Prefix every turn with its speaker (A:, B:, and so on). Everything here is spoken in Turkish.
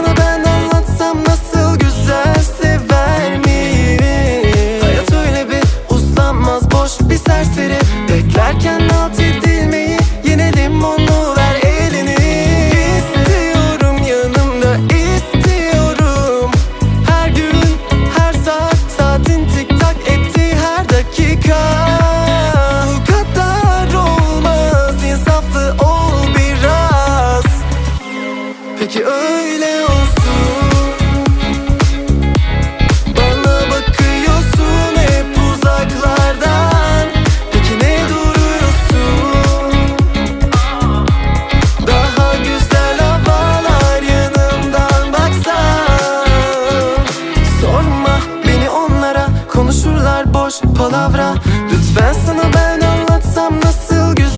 A: Sana ben anlatsam nasıl güzel sever miyim? Hayat öyle bir uslanmaz boş bir serseri. Beklerken alt edilmeyi yine limonu ver elini. İstiyorum yanımda istiyorum. Her gün her saat saatin tik tak etti her dakika. Bu kadar olmaz insaflı ol biraz. Peki öyle boş palavra. Lütfen sana ben